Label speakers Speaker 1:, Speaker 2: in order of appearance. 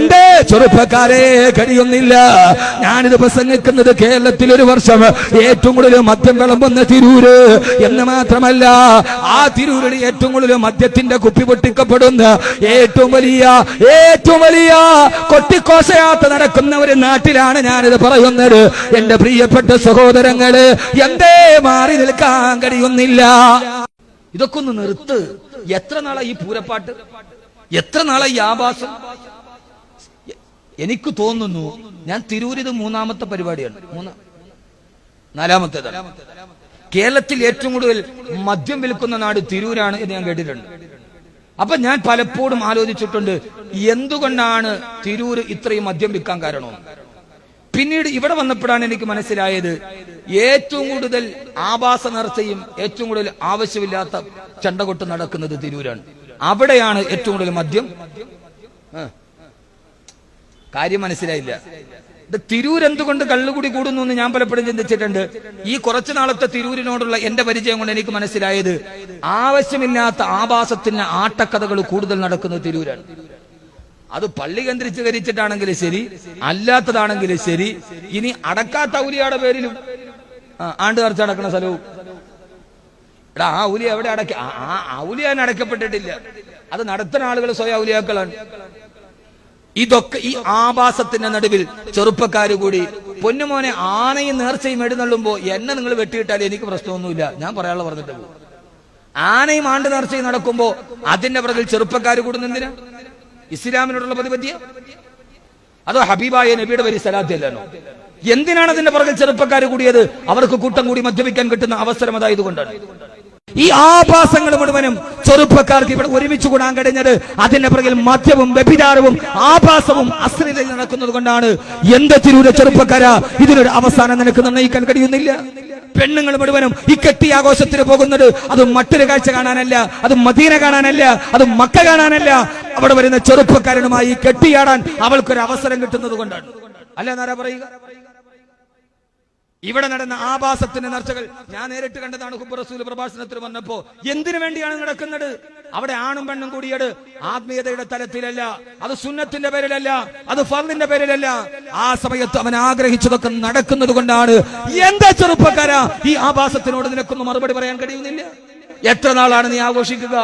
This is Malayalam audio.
Speaker 1: എന്തേ? ചെറുപ്പക്കാരെ കഴിയുന്നില്ല ഞാനിത് പ്രസംഗിക്കുന്നത് കേരളത്തിൽ ഒരു വർഷം. ഏറ്റവും കൂടുതൽ മദ്യം വിളമ്പുന്ന തിരൂര് എന്ന് മാത്രമല്ല ആ തിരൂരിൽ ഏറ്റവും കൂടുതൽ മദ്യത്തിന്റെ കുപ്പി പൊട്ടിക്കപ്പെടുന്ന ഏറ്റവും വലിയ ഏറ്റവും വലിയ കൊട്ടിക്കോശയാത്ര നടക്കുന്ന ഒരു നാട്ടിലാണ് ഞാനിത് പറയുന്നത്. എന്റെ പ്രിയപ്പെട്ട സഹോദരങ്ങൾ എന്തേ മാറി നിൽക്കാൻ കഴിയുന്നില്ല. ഇതൊക്കെ ഒന്ന് നിർത്ത്. എത്ര നാളായി ഈ പൂരപ്പാട്ട്? എത്ര നാളായി ആഭാസം? എനിക്ക് തോന്നുന്നു ഞാൻ തിരൂരിത് മൂന്നാമത്തെ പരിപാടിയാണ്. മൂന്നാം നാലാമത്തേത്? കേരളത്തിൽ ഏറ്റവും കൂടുതൽ മദ്യം വിൽക്കുന്ന നാട് തിരൂരാണ് എന്ന് ഞാൻ കേട്ടിട്ടുണ്ട്. അപ്പൊ ഞാൻ പലപ്പോഴും ആലോചിച്ചിട്ടുണ്ട് എന്തുകൊണ്ടാണ് തിരൂര് ഇത്രയും മദ്യം വിൽക്കാൻ കാരണം പിന്നീട് ഇവിടെ വന്നപ്പോഴാണ് എനിക്ക് മനസ്സിലായത് ഏറ്റവും കൂടുതൽ ആഭാസ നേർച്ചയും ഏറ്റവും കൂടുതൽ ആവശ്യമില്ലാത്ത ചണ്ടകൊട്ട് നടക്കുന്നത് തിരൂരാണ്. അവിടെയാണ് ഏറ്റവും കൂടുതൽ മദ്യം. കാര്യം മനസ്സിലായില്ല. തിരൂർ എന്തുകൊണ്ട് കള്ളുകൂടി കൂടുന്നു എന്ന് ഞാൻ പലപ്പോഴും ചിന്തിച്ചിട്ടുണ്ട്. ഈ കുറച്ചു നാളത്തെ തിരൂരിനോടുള്ള എന്റെ പരിചയം കൊണ്ട് എനിക്ക് മനസ്സിലായത് ആവശ്യമില്ലാത്ത ആഭാസത്തിന് ആട്ടക്കഥകൾ കൂടുതൽ നടക്കുന്നത് തിരൂരാണ്. അത് പള്ളി കേന്ദ്രീകരിച്ചിട്ടാണെങ്കിലും ശരി അല്ലാത്തതാണെങ്കിലും ശരി ഇനി അടക്കാത്ത ഉലിയാടെ പേരിലും ആണ്ട് നേർച്ച അടക്കുന്ന സ്ഥലവും. എടാ ആ ഔലി എവിടെ അടക്കി? ആ ഔലിയാൻ അടക്കപ്പെട്ടിട്ടില്ല. അത് നടത്തുന്ന ആളുകൾ സ്വയം ഔലിയാക്കളാണ്. ഇതൊക്കെ ഈ ആഭാസത്തിന്റെ നടുവിൽ ചെറുപ്പക്കാര് കൂടി പൊന്നുമോനെ ആനയും നേർച്ചയും എഴുന്നള്ളുമ്പോ എന്നെ നിങ്ങൾ വെട്ടിയിട്ടാൽ എനിക്ക് പ്രശ്നമൊന്നുമില്ല. ഞാൻ പറയാനുള്ള പറഞ്ഞിട്ട് ആനയും ആണ്ട് നേർച്ചയും നടക്കുമ്പോ അതിന്റെ പുറകിൽ ചെറുപ്പക്കാര് കൂടുന്നെന്തിനാ ഇസ്ലാമിനോടുള്ള പ്രതിപദ്യ? അതോ ഹബീബായ നബിയുടെ വരി സലാത്തിയല്ലോ എന്തിനാണ് അതിന്റെ പുറകിൽ ചെറുപ്പക്കാർ കൂടിയത്? അവർക്ക് കൂട്ടം കൂടി മദ്യപിക്കാൻ കിട്ടുന്ന അവസരം അതായതുകൊണ്ടാണ് ഈ ആഭാസങ്ങൾ മുഴുവനും ചെറുപ്പക്കാർക്ക് ഇവിടെ ഒരുമിച്ച് കൂടാൻ കഴിഞ്ഞത് അതിന്റെ പുറകിൽ മദ്യവും വ്യഭിചാരവും ആഭാസവും അശ്രീതയിൽ നടക്കുന്നത് കൊണ്ടാണ്. എന്ത് തിരൂര ചെറുപ്പക്കാരാ ഇതിനൊരു അവസാനം നിനക്ക് നിർണയിക്കാൻ കഴിയുന്നില്ല? പെണ്ണുങ്ങൾ മുഴുവനും ഈ കെട്ടി ആഘോഷത്തിന് പോകുന്നത് അത് മറ്റൊരു കാഴ്ച കാണാനല്ല അത് മദീന കാണാനല്ല അത് മക്ക കാണാനല്ല. അവിടെ വരുന്ന ചെറുപ്പക്കാരനുമായി കെട്ടിയാടാൻ അവൾക്കൊരു അവസരം കിട്ടുന്നത് കൊണ്ടാണ്. അല്ല പറയുക? ഇവിടെ നടന്ന ആഭാസത്തിന്റെ നേർച്ചകൾ ഞാൻ നേരിട്ട് കണ്ടതാണ് ഹുബ് റസൂൽ പ്രഭാഷണത്തിൽ വന്നപ്പോ. എന്തിനു വേണ്ടിയാണ് നടക്കുന്നത്? അവിടെ ആണും പെണ്ണും കൂടിയത് ആത്മീയതയുടെ തലത്തിലല്ല അത് സുന്നത്തിന്റെ പേരിലല്ല അത് ഫർദിന്റെ പേരിലല്ല. ആ സമയത്ത് അവൻ ആഗ്രഹിച്ചതൊക്കെ നടക്കുന്നത് കൊണ്ടാണ്. എന്താ ചെറുപ്പക്കാരാ ഈ ആഭാസത്തിനോട് നിനക്കൊന്നും മറുപടി പറയാൻ കഴിയുന്നില്ല? എത്ര നാളാണ് നീ ആഘോഷിക്കുക?